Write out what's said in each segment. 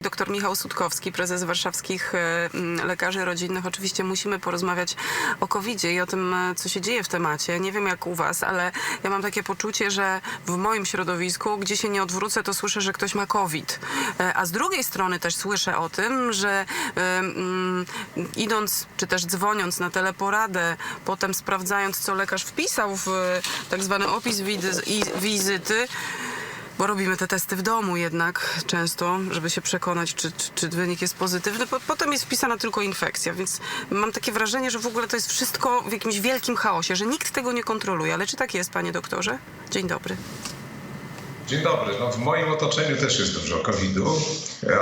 Doktor Michał Sutkowski, prezes warszawskich e, lekarzy rodzinnych. Oczywiście musimy porozmawiać o covid i o tym, e, co się dzieje w temacie. Nie wiem jak u was, ale ja mam takie poczucie, że w moim środowisku, gdzie się nie odwrócę, to słyszę, że ktoś ma COVID. E, A z drugiej strony też słyszę o tym, że idąc, czy też dzwoniąc na teleporadę, potem sprawdzając, co lekarz wpisał w tak zwany opis wizyty, bo robimy te testy w domu jednak często, żeby się przekonać, czy, czy, czy wynik jest pozytywny. Po, potem jest wpisana tylko infekcja, więc mam takie wrażenie, że w ogóle to jest wszystko w jakimś wielkim chaosie, że nikt tego nie kontroluje. Ale czy tak jest, panie doktorze? Dzień dobry. Dzień dobry. No, w moim otoczeniu też jest dużo COVID-u,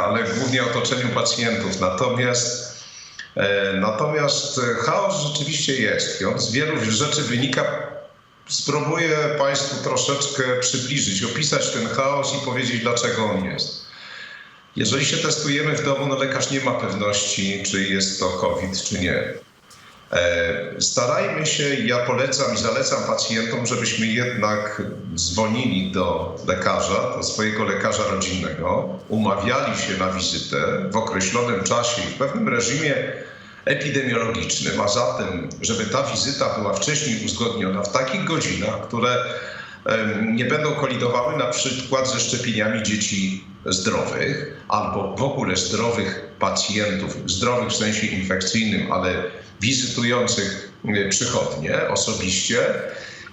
ale głównie otoczeniu pacjentów. Natomiast, e, natomiast chaos rzeczywiście jest i on z wielu rzeczy wynika. Spróbuję Państwu troszeczkę przybliżyć, opisać ten chaos i powiedzieć, dlaczego on jest. Jeżeli się testujemy w domu, no lekarz nie ma pewności, czy jest to COVID, czy nie. E, Starajmy się, ja polecam i zalecam pacjentom, żebyśmy jednak dzwonili do lekarza, do swojego lekarza rodzinnego, umawiali się na wizytę w określonym czasie i w pewnym reżimie epidemiologicznym, a zatem, żeby ta wizyta była wcześniej uzgodniona w takich godzinach, które nie będą kolidowały na przykład ze szczepieniami dzieci zdrowych albo w ogóle zdrowych pacjentów, zdrowych w sensie infekcyjnym, ale wizytujących y, przychodnie osobiście.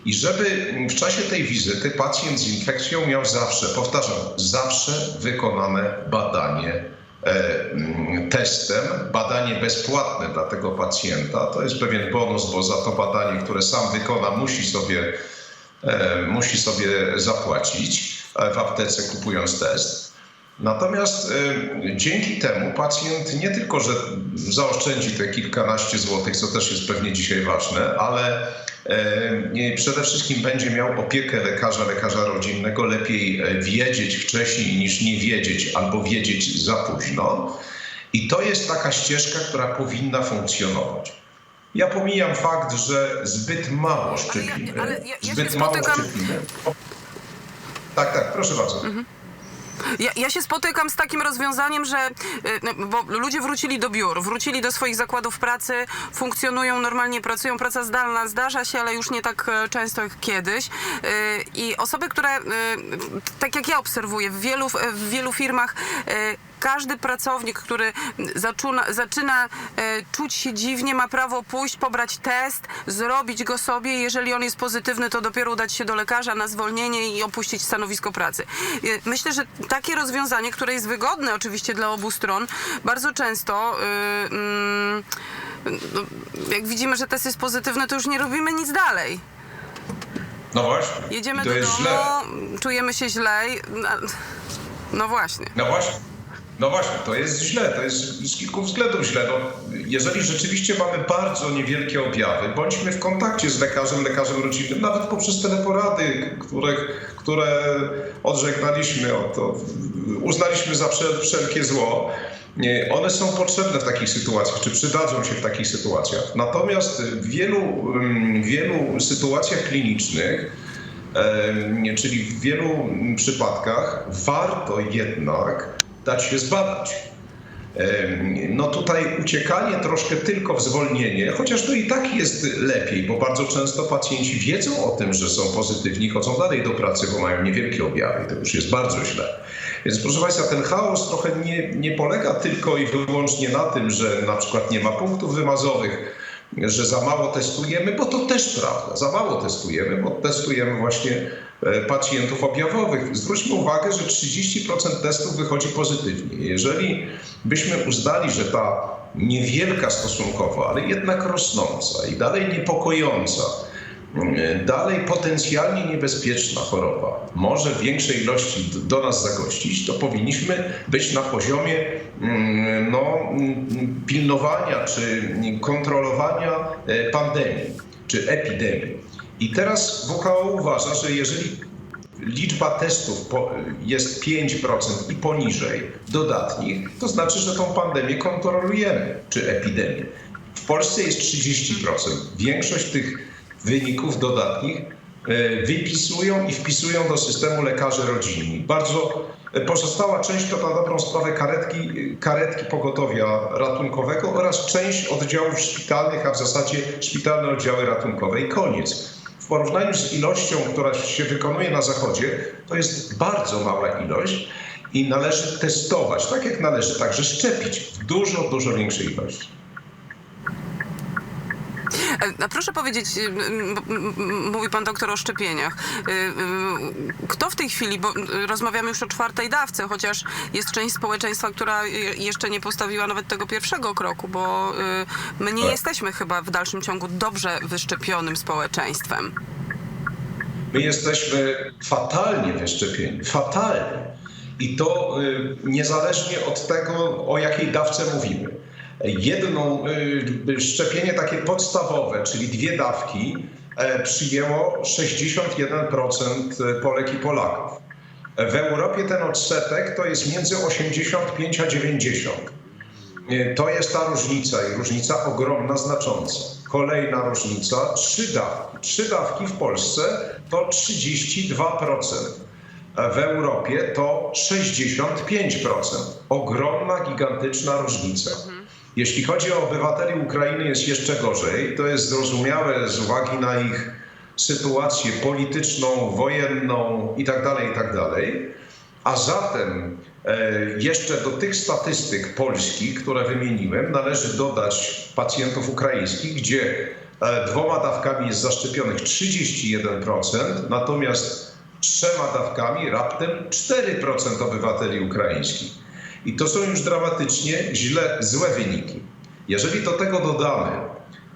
I żeby w czasie tej wizyty pacjent z infekcją miał zawsze, powtarzam, zawsze wykonane badanie e, testem, badanie bezpłatne dla tego pacjenta. To jest pewien bonus, bo za to badanie, które sam wykona, musi sobie, e, musi sobie zapłacić e, w aptece kupując test. Natomiast y, dzięki temu pacjent nie tylko, że zaoszczędzi te kilkanaście złotych, co też jest pewnie dzisiaj ważne, ale y, przede wszystkim będzie miał opiekę lekarza, lekarza rodzinnego, lepiej e, wiedzieć wcześniej niż nie wiedzieć albo wiedzieć za późno. I to jest taka ścieżka, która powinna funkcjonować. Ja pomijam fakt, że zbyt mało szczepimy. ale ja- ja się zbyt mało spotykam- szczepimy. Tak, tak, proszę bardzo. Ja, ja się spotykam z takim rozwiązaniem, że y, no, bo ludzie wrócili do biur, wrócili do swoich zakładów pracy, funkcjonują normalnie, pracują, praca zdalna zdarza się, ale już nie tak e, często jak kiedyś. Y, I osoby, które, y, tak jak ja obserwuję, w wielu, w wielu firmach każdy pracownik, który zaczyna, zaczyna e, czuć się dziwnie, ma prawo pójść, pobrać test, zrobić go sobie. Jeżeli on jest pozytywny, to dopiero udać się do lekarza na zwolnienie i opuścić stanowisko pracy. E, Myślę, że takie rozwiązanie, które jest wygodne oczywiście dla obu stron, bardzo często. y, mm, no, jak widzimy, że test jest pozytywny, to już nie robimy nic dalej. No właśnie. Jedziemy do jest domu, źle. czujemy się źle. i- No właśnie. No właśnie. No właśnie, to jest źle, to jest z kilku względów źle. No, jeżeli rzeczywiście mamy bardzo niewielkie objawy, bądźmy w kontakcie z lekarzem, lekarzem rodzinnym, nawet poprzez teleporady, które, które odżegnaliśmy, od, uznaliśmy za wszel, wszelkie zło. One są potrzebne w takich sytuacjach, czy przydadzą się w takich sytuacjach. Natomiast w wielu, mm, wielu sytuacjach klinicznych, Em, czyli w wielu przypadkach warto jednak dać się zbadać. No tutaj uciekanie troszkę tylko w zwolnienie, chociaż to i tak jest lepiej, bo bardzo często pacjenci wiedzą o tym, że są pozytywni, chodzą dalej do pracy, bo mają niewielkie objawy. To już jest bardzo źle. Więc proszę Państwa, ten chaos trochę nie, nie polega tylko i wyłącznie na tym, że na przykład nie ma punktów wymazowych, że za mało testujemy, bo to też prawda. Za mało testujemy, bo testujemy właśnie pacjentów objawowych. Zwróćmy uwagę, że 30% testów wychodzi pozytywnie. Jeżeli byśmy uznali, że ta niewielka stosunkowo, ale jednak rosnąca i dalej niepokojąca, dalej potencjalnie niebezpieczna choroba może w większej ilości do nas zagościć, to powinniśmy być na poziomie no, pilnowania czy kontrolowania e, pandemii czy epidemii. I teraz WHO uważa, że jeżeli liczba testów jest 5% i poniżej dodatnich, to znaczy, że tą pandemię kontrolujemy, czy epidemię. W Polsce jest 30%. Większość tych wyników dodatnich e, wypisują i wpisują do systemu lekarzy rodzinni. Bardzo e, pozostała część to na dobrą sprawę karetki, karetki pogotowia ratunkowego oraz część oddziałów szpitalnych, a w zasadzie szpitalne oddziały ratunkowe i koniec. W porównaniu z ilością, która się wykonuje na zachodzie, to jest bardzo mała ilość i należy testować, tak jak należy także szczepić w dużo, dużo większej ilości. A proszę powiedzieć, mówi pan doktor o szczepieniach. Y, y, Kto w tej chwili, bo rozmawiamy już o czwartej dawce, chociaż jest część społeczeństwa, która jeszcze nie postawiła nawet tego pierwszego kroku, bo y, my nie Tak. jesteśmy chyba w dalszym ciągu dobrze wyszczepionym społeczeństwem. My jesteśmy fatalnie wyszczepieni, fatalnie. I to niezależnie od tego, o jakiej dawce mówimy. Jedną y, szczepienie takie podstawowe, czyli dwie dawki, e, przyjęło 61% Polek i Polaków. W Europie ten odsetek to jest między 85 a 90. Y, To jest ta różnica i różnica ogromna, znacząca. Kolejna różnica, trzy dawki. Trzy dawki w Polsce to 32%. W Europie to 65%. Ogromna, gigantyczna różnica. Jeśli chodzi o obywateli Ukrainy jest jeszcze gorzej. To jest zrozumiałe z uwagi na ich sytuację polityczną, wojenną itd., itd. A zatem e, jeszcze do tych statystyk Polski, które wymieniłem, należy dodać pacjentów ukraińskich, gdzie e, dwoma dawkami jest zaszczepionych 31%, natomiast trzema dawkami raptem 4% obywateli ukraińskich. I to są już dramatycznie źle, złe wyniki. Jeżeli do tego dodamy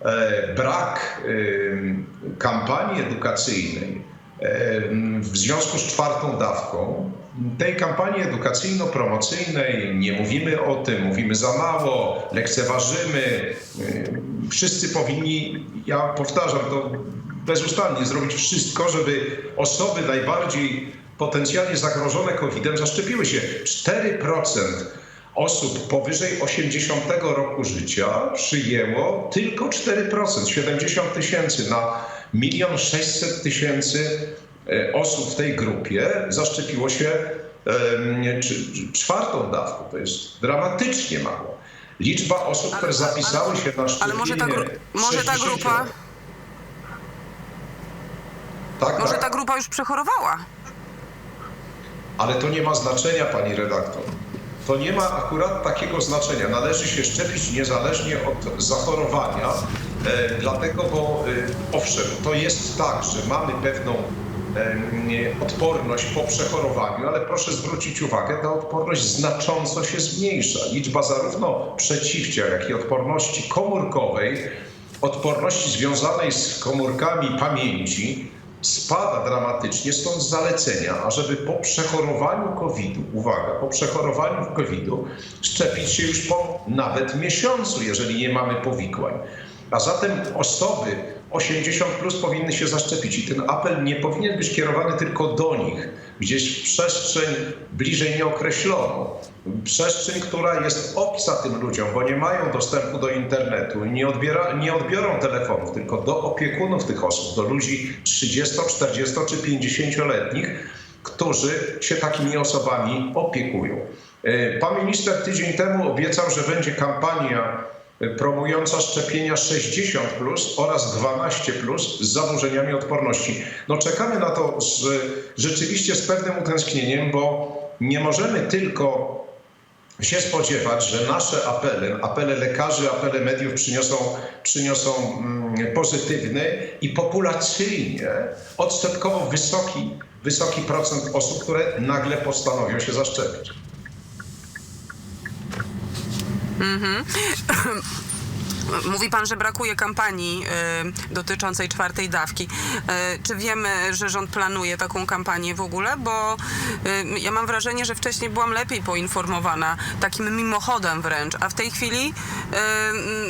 e, brak e, kampanii edukacyjnej e, w związku z czwartą dawką, tej kampanii edukacyjno-promocyjnej nie mówimy o tym, mówimy za mało, lekceważymy. Wszyscy powinni, ja powtarzam to bezustannie, zrobić wszystko, żeby osoby najbardziej potencjalnie zagrożone COVID-em zaszczepiły się. 4% osób powyżej 80 roku życia przyjęło tylko 4%, 70 tysięcy na 1 600 tysięcy e, osób w tej grupie zaszczepiło się czwartą dawką. To jest dramatycznie mało. Liczba osób, które Ale- ale- zapisały się na szczepienie... Ale może ta, gru- może ta 60 grupa, Tak, może tak. ta grupa już przechorowała. Ale to nie ma znaczenia, pani redaktor. To nie ma akurat takiego znaczenia. Należy się szczepić niezależnie od zachorowania, e, dlatego, bo e, owszem, to jest tak, że mamy pewną e, nie, odporność po przechorowaniu, ale proszę zwrócić uwagę, ta odporność znacząco się zmniejsza. Liczba zarówno przeciwciał, jak i odporności komórkowej, odporności związanej z komórkami pamięci spada dramatycznie, stąd zalecenia, ażeby po przechorowaniu COVID-u, uwaga, po przechorowaniu COVID-u szczepić się już po nawet miesiącu, jeżeli nie mamy powikłań. A zatem osoby 80 plus powinny się zaszczepić i ten apel nie powinien być kierowany tylko do nich, gdzieś w przestrzeń bliżej nieokreśloną. Przestrzeń, która jest obca tym ludziom, bo nie mają dostępu do internetu, nie, odbiera, nie odbiorą telefonów, tylko do opiekunów tych osób, do ludzi 30, 40 czy 50-letnich, którzy się takimi osobami opiekują. E, Pan minister tydzień temu obiecał, że będzie kampania promująca szczepienia 60 plus oraz 12 plus z zaburzeniami odporności. No czekamy na to z, rzeczywiście z pewnym utęsknieniem, bo nie możemy tylko się spodziewać, że nasze apele, apele lekarzy, apele mediów przyniosą, przyniosą mm, pozytywny i populacyjnie odsetkowo wysoki, wysoki procent osób, które nagle postanowią się zaszczepić. Mówi pan, że brakuje kampanii y, dotyczącej czwartej dawki. Y, czy wiemy, że rząd planuje taką kampanię w ogóle? Bo y, ja mam wrażenie, że wcześniej byłam lepiej poinformowana, takim mimochodem wręcz, a w tej chwili y,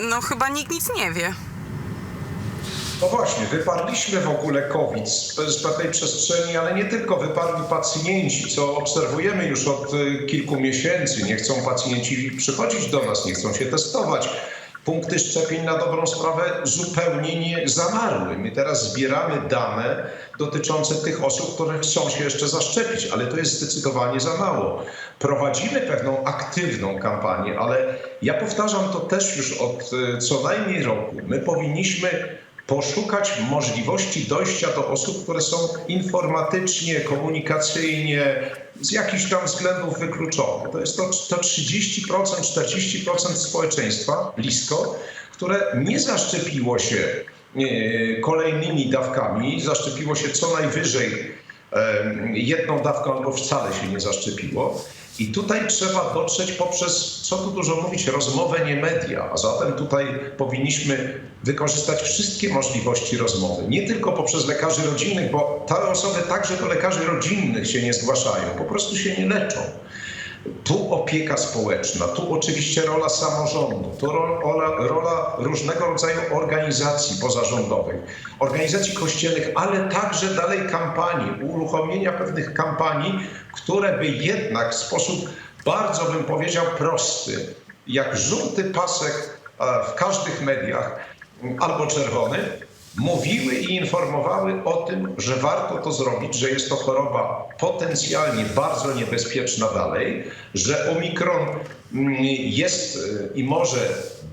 no chyba nikt nic nie wie. No właśnie, wyparliśmy w ogóle COVID z, z pewnej przestrzeni, ale nie tylko, wyparli pacjenci, co obserwujemy już od y, kilku miesięcy. Nie chcą pacjenci przychodzić do nas, nie chcą się testować. punkty szczepień na dobrą sprawę zupełnie nie zamarły. My teraz zbieramy dane dotyczące tych osób, które chcą się jeszcze zaszczepić, ale to jest zdecydowanie za mało. Prowadzimy pewną aktywną kampanię, ale ja powtarzam to też już od e, co najmniej roku. My powinniśmy poszukać możliwości dojścia do osób, które są informatycznie, komunikacyjnie, z jakichś tam względów wykluczone. To jest to, to 30%, 40% społeczeństwa blisko, które nie zaszczepiło się e, kolejnymi dawkami, zaszczepiło się co najwyżej e, jedną dawką albo wcale się nie zaszczepiło. I tutaj trzeba dotrzeć poprzez, co tu dużo mówić, rozmowę, nie media. A zatem tutaj powinniśmy wykorzystać wszystkie możliwości rozmowy. Nie tylko poprzez lekarzy rodzinnych, bo te osoby także do lekarzy rodzinnych się nie zgłaszają, po prostu się nie leczą. Tu opieka społeczna, tu oczywiście rola samorządu, tu ro- rola, rola różnego rodzaju organizacji pozarządowych, organizacji kościelnych, ale także dalej kampanii, uruchomienia pewnych kampanii, które by jednak w sposób bardzo bym powiedział prosty, jak żółty pasek e, w każdych mediach albo czerwony, mówiły i informowały o tym, że warto to zrobić, że jest to choroba potencjalnie bardzo niebezpieczna dalej, że omikron mm, jest y, i może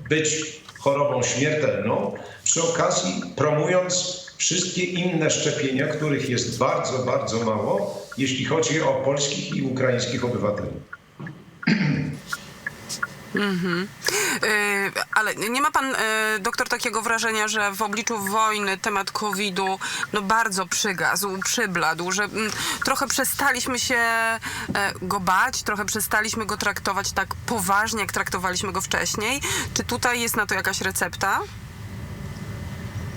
być chorobą śmiertelną, przy okazji promując wszystkie inne szczepienia, których jest bardzo, bardzo mało, jeśli chodzi o polskich i ukraińskich obywateli. Yy, ale nie ma pan, yy, doktor, takiego wrażenia, że w obliczu wojny temat COVID-u no, bardzo przygazł, przybladł, że mm, trochę przestaliśmy się e, go bać, trochę przestaliśmy go traktować tak poważnie, jak traktowaliśmy go wcześniej. Czy tutaj jest na to jakaś recepta?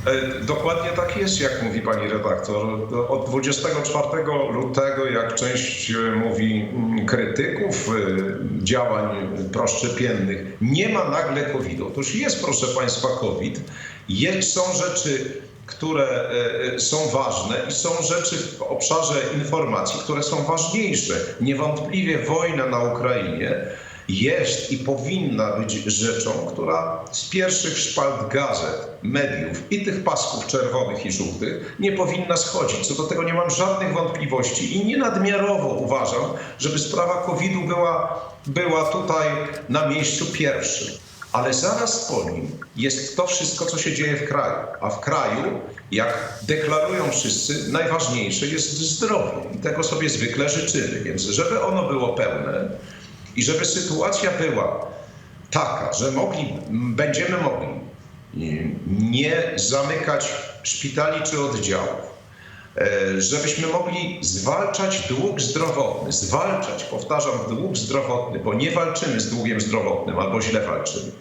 E, Dokładnie tak jest, jak mówi pani redaktor. Od 24 lutego, jak część e, mówi mm, krytyków e, działań proszczepiennych, nie ma nagle COVID-u. Otóż jest, proszę państwa, COVID. Są rzeczy, które są ważne i są rzeczy w obszarze informacji, które są ważniejsze. Niewątpliwie wojna na Ukrainie jest i powinna być rzeczą, która z pierwszych szpalt gazet, mediów i tych pasków czerwonych i żółtych nie powinna schodzić. Co do tego nie mam żadnych wątpliwości i nie nadmiarowo uważam, żeby sprawa COVID-u była, była tutaj na miejscu pierwszym. Ale zaraz po nim jest to wszystko, co się dzieje w kraju. A w kraju, jak deklarują wszyscy, najważniejsze jest zdrowie. I tego sobie zwykle życzymy. Więc żeby ono było pełne, i żeby sytuacja była taka, że mogli, będziemy mogli nie zamykać szpitali czy oddziałów, e, żebyśmy mogli zwalczać dług zdrowotny, zwalczać, powtarzam, dług zdrowotny, bo nie walczymy z długiem zdrowotnym albo źle walczymy,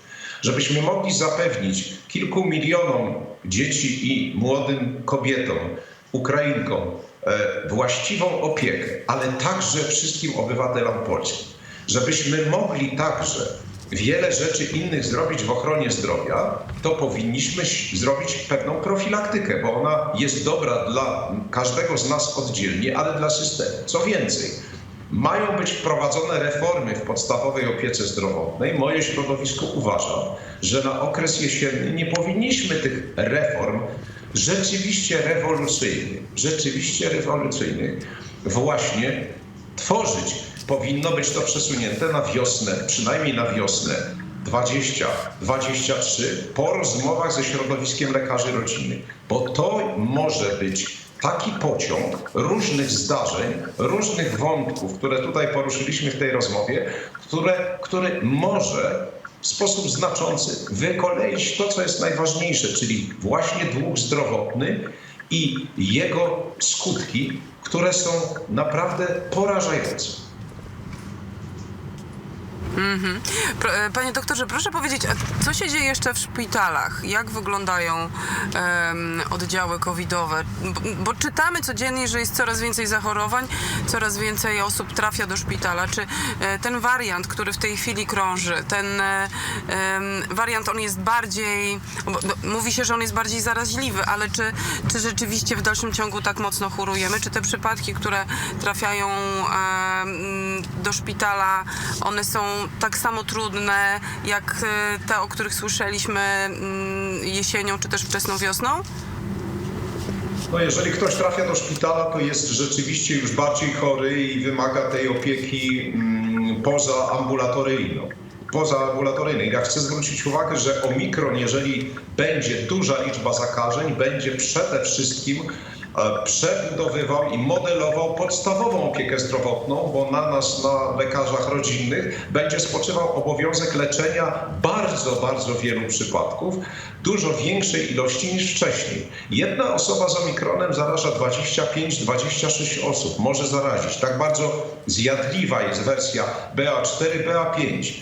żebyśmy mogli zapewnić kilku milionom dzieci i młodym kobietom, Ukrainkom e, właściwą opiekę, ale także wszystkim obywatelom polskim żebyśmy mogli także wiele rzeczy innych zrobić w ochronie zdrowia, to powinniśmy zrobić pewną profilaktykę, bo ona jest dobra dla każdego z nas oddzielnie, ale dla systemu. Co więcej, mają być wprowadzone reformy w podstawowej opiece zdrowotnej. Moje środowisko uważa, że na okres jesienny nie powinniśmy tych reform rzeczywiście rewolucyjnych, rzeczywiście rewolucyjnych właśnie tworzyć. Powinno być to przesunięte na wiosnę, przynajmniej na wiosnę 20-23 po rozmowach ze środowiskiem lekarzy rodzinnych, bo to może być taki pociąg różnych zdarzeń, różnych wątków, które tutaj poruszyliśmy w tej rozmowie, które, który może w sposób znaczący wykoleić to, co jest najważniejsze, czyli właśnie dług zdrowotny i jego skutki, które są naprawdę porażające. Pro- e, Panie doktorze, proszę powiedzieć, co się dzieje jeszcze w szpitalach? Jak wyglądają em, oddziały covidowe? Bo, bo czytamy codziennie, że jest coraz więcej zachorowań, coraz więcej osób trafia do szpitala. Czy e, ten wariant, który w tej chwili krąży, ten e, wariant, on jest bardziej, mówi się, że on jest bardziej zaraźliwy, ale czy, czy rzeczywiście w dalszym ciągu tak mocno chorujemy? Czy te przypadki, które trafiają em, do szpitala, one są tak samo trudne jak e, te, o których słyszeliśmy mm, jesienią czy też wczesną wiosną? No jeżeli ktoś trafia do szpitala, to jest rzeczywiście już bardziej chory i wymaga tej opieki mm, pozaambulatoryjną. Pozaambulatoryjnej. Ja chcę zwrócić uwagę, że omikron, jeżeli będzie duża liczba zakażeń, będzie przede wszystkim przebudowywał i modelował podstawową opiekę zdrowotną, bo na nas, na lekarzach rodzinnych, będzie spoczywał obowiązek leczenia bardzo, bardzo wielu przypadków, dużo większej ilości niż wcześniej. Jedna osoba z omikronem zaraża 25-26 osób, może zarazić. Tak bardzo zjadliwa jest wersja BA4, BA5.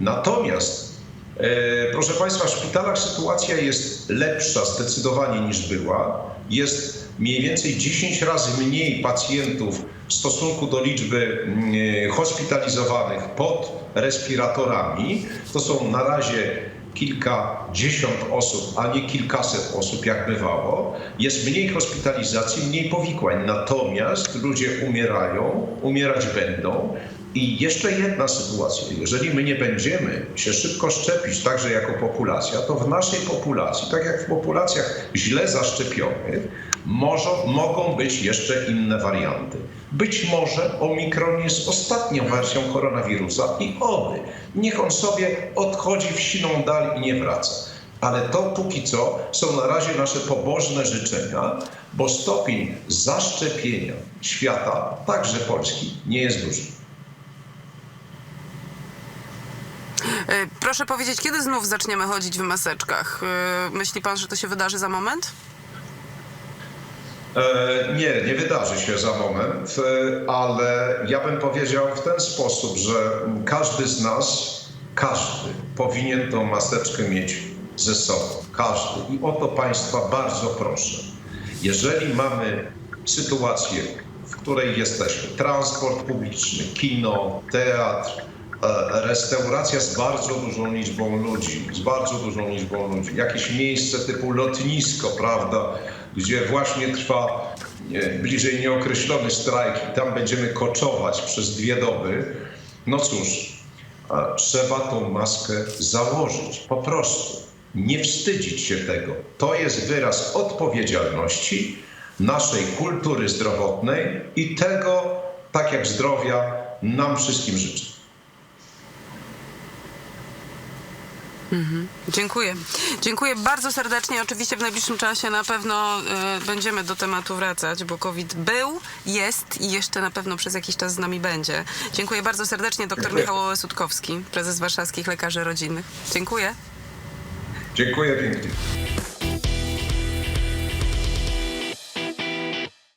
Natomiast E, Proszę Państwa, w szpitalach sytuacja jest lepsza zdecydowanie niż była. Jest mniej więcej 10 razy mniej pacjentów w stosunku do liczby mm, hospitalizowanych pod respiratorami. To są na razie kilkadziesiąt osób, a nie kilkaset osób, jak bywało. Jest mniej hospitalizacji, mniej powikłań. Natomiast ludzie umierają, umierać będą. I jeszcze jedna sytuacja. Jeżeli my nie będziemy się szybko szczepić, także jako populacja, to w naszej populacji, tak jak w populacjach źle zaszczepionych, może, mogą być jeszcze inne warianty. Być może omikron jest ostatnią wersją koronawirusa i oby, niech on sobie odchodzi w siną dal i nie wraca. Ale to póki co są na razie nasze pobożne życzenia, bo stopień zaszczepienia świata, także Polski, nie jest duży. E, Proszę powiedzieć, kiedy znów zaczniemy chodzić w maseczkach? E, Myśli pan, że to się wydarzy za moment? E, Nie, nie wydarzy się za moment, e, ale ja bym powiedział w ten sposób, że każdy z nas, każdy powinien tą maseczkę mieć ze sobą. Każdy. I o to Państwa bardzo proszę. Jeżeli mamy sytuację, w której jesteśmy, transport publiczny, kino, teatr, e, restauracja z bardzo dużą liczbą ludzi, z bardzo dużą liczbą ludzi, jakieś miejsce typu lotnisko, prawda, gdzie właśnie trwa e, bliżej nieokreślony strajk i tam będziemy koczować przez dwie doby, no cóż, trzeba tą maskę założyć, po prostu. Nie wstydzić się tego. To jest wyraz odpowiedzialności naszej kultury zdrowotnej i tego, tak jak zdrowia, nam wszystkim życzę. Dziękuję. Dziękuję bardzo serdecznie. Oczywiście w najbliższym czasie na pewno e, będziemy do tematu wracać, bo COVID był, jest i jeszcze na pewno przez jakiś czas z nami będzie. Dziękuję bardzo serdecznie. Dr Dziękuję. Michał Łesutkowski, prezes Warszawskich Lekarzy Rodzinnych. Dziękuję. Dziękuję pięknie.